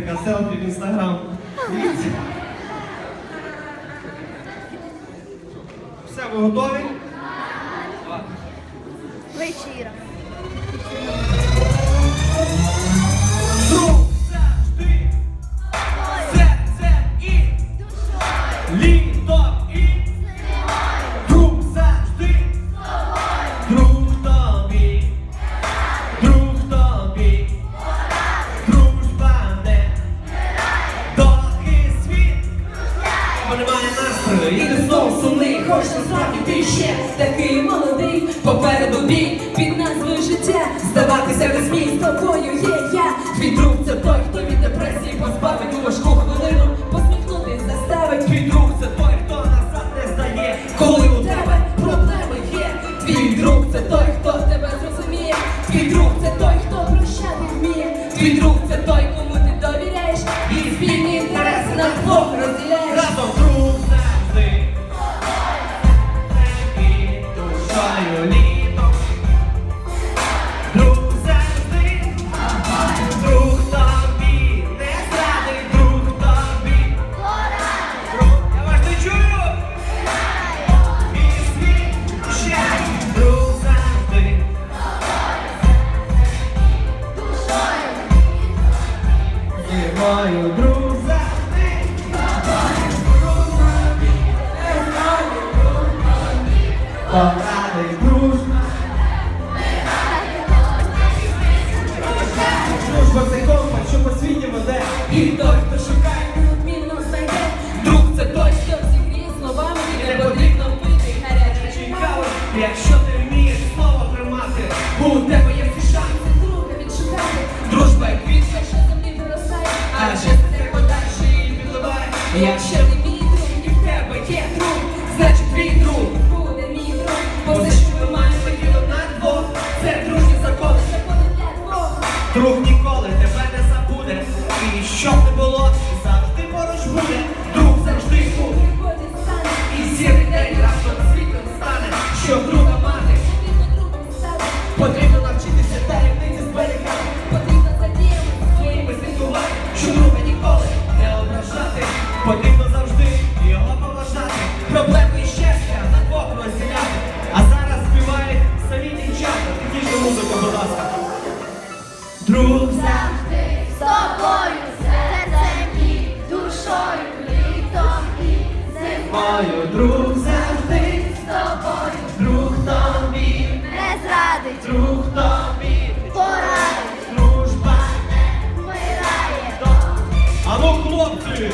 така селфі в інстаграм. Все, ви готові? Вечіра. мене має настрою, і ти знову сумний, хочеш знати ти ще такий молодий попереду. тобою, друг завжди, тобою, дружбові, не знаю, дружбові, порадий дружба, не радий, дружба. Друг ніколи тебе не забуде. І що б не було, завжди поруч буде. Друг завжди буде. І сірий день раптом світом стане, що друга мати. Потрібно навчитися таємниці зберігати. Потрібно задіяти своїми слідкувати, що друга ніколи не ображати. Потрібно друг завжди з тобою, серцем і душою, літом і зимою. Друг завжди з тобою, друг тобі. Не зрадить, друг тобі. Порадить, дружба. Не вмирає. А ну, хлопці!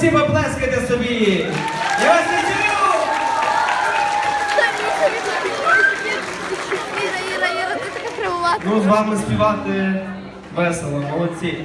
всі поплескайте собі. Я вас не чую! Іра, Ну, з вами співати весело, молодці.